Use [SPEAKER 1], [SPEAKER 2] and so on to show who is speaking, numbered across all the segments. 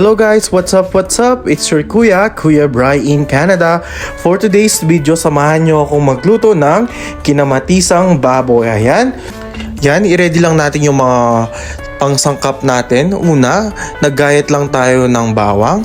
[SPEAKER 1] Hello guys, what's up, what's up? It's your kuya, Kuya Bry in Canada. For today's video, samahan nyo akong magluto ng kinamatisang baboy. Ayan. Yan, i-ready lang natin yung mga pangsangkap natin. Una, naggayat lang tayo ng bawang.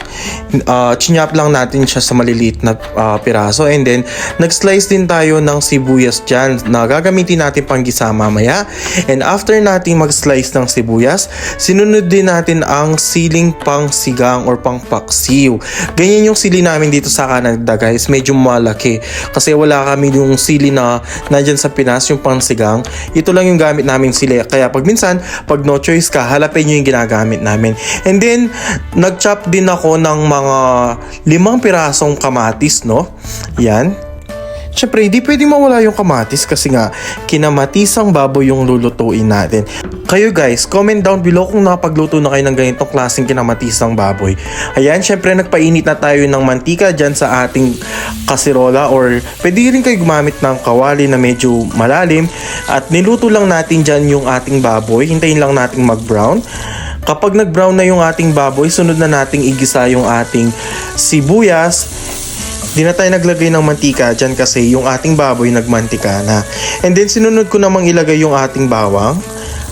[SPEAKER 1] Uh, chinyap lang natin siya sa maliliit na ah, piraso. And then, nag-slice din tayo ng sibuyas dyan na gagamitin natin pang gisa mamaya. And after natin mag-slice ng sibuyas, sinunod din natin ang siling pang sigang or pang paksiw. Ganyan yung sili namin dito sa Canada guys. Medyo malaki. Kasi wala kami yung sili na nandyan sa Pinas, yung pang sigang. Ito lang yung gamit namin sili. Kaya pag minsan, pag no choice ka, halapin nyo yung ginagamit namin. And then, nag-chop din ako ng mga limang pirasong kamatis, no? Yan. Siyempre, hindi pwedeng mawala yung kamatis kasi nga, kinamatisang baboy yung lulutuin natin. Kayo guys, comment down below kung nakapagluto na kayo ng ganitong klaseng kinamatisang baboy. Ayan, syempre nagpainit na tayo ng mantika dyan sa ating kasirola or pwede rin kayo gumamit ng kawali na medyo malalim at niluto lang natin dyan yung ating baboy. Hintayin lang nating mag-brown. Kapag nag-brown na yung ating baboy, sunod na nating igisa yung ating sibuyas, Di na tayo naglagay ng mantika dyan kasi yung ating baboy nagmantika na. And then sinunod ko namang ilagay yung ating bawang.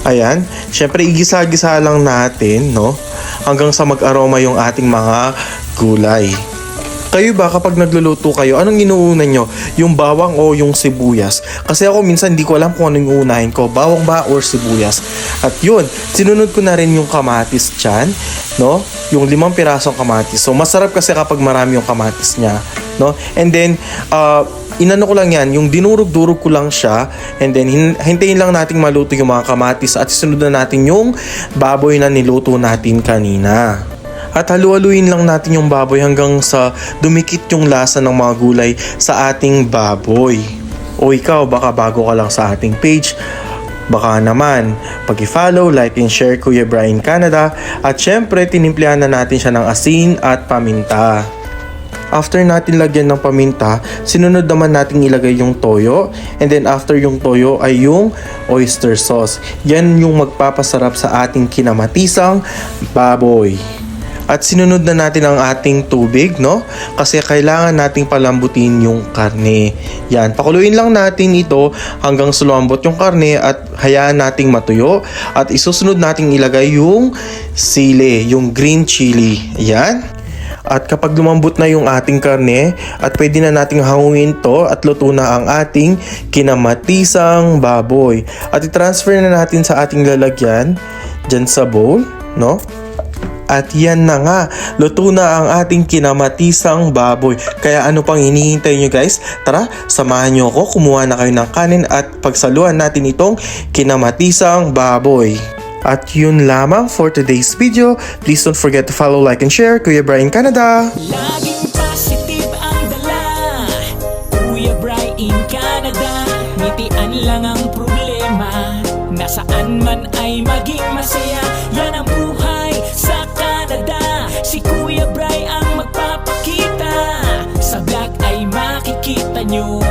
[SPEAKER 1] Ayan. Siyempre igisa-gisa lang natin, no? Hanggang sa mag-aroma yung ating mga gulay. Kayo ba kapag nagluluto kayo, anong inuuna nyo? Yung bawang o yung sibuyas? Kasi ako minsan hindi ko alam kung anong uunahin ko, bawang ba or sibuyas. At yun, sinunod ko na rin yung kamatis dyan, no? Yung limang pirasong kamatis. So masarap kasi kapag marami yung kamatis niya, no? And then, uh, inano ko lang yan, yung dinurog-durog ko lang siya and then hin- hintayin lang nating maluto yung mga kamatis at sunod na natin yung baboy na niluto natin kanina. At halu-haluin lang natin yung baboy hanggang sa dumikit yung lasa ng mga gulay sa ating baboy. O ikaw, baka bago ka lang sa ating page, baka naman pag-follow, like and share Kuya Brian Canada at syempre tinimplihan na natin siya ng asin at paminta. After natin lagyan ng paminta, sinunod naman natin ilagay yung toyo. And then after yung toyo ay yung oyster sauce. Yan yung magpapasarap sa ating kinamatisang baboy. At sinunod na natin ang ating tubig, no? Kasi kailangan nating palambutin yung karne. Yan, pakuluin lang natin ito hanggang sumambot yung karne at hayaan nating matuyo. At isusunod nating ilagay yung sili, yung green chili. Yan. At kapag lumambot na yung ating karne at pwede na nating hangungin to at luto na ang ating kinamatisang baboy. At i-transfer na natin sa ating lalagyan dyan sa bowl, no? At yan na nga, luto na ang ating kinamatisang baboy. Kaya ano pang hinihintay nyo guys? Tara, samahan nyo ako, kumuha na kayo ng kanin at pagsaluhan natin itong kinamatisang baboy. At yun lamang for today's video. Please don't forget to follow, like, and share. Kuya Brian Canada.
[SPEAKER 2] Laging positive ang dala Kuya Bry in Canada Ngitian lang ang problema Nasaan man ay maging masaya Si Kuya Bry ang magpapakita. Sa vlog ay makikita nyo.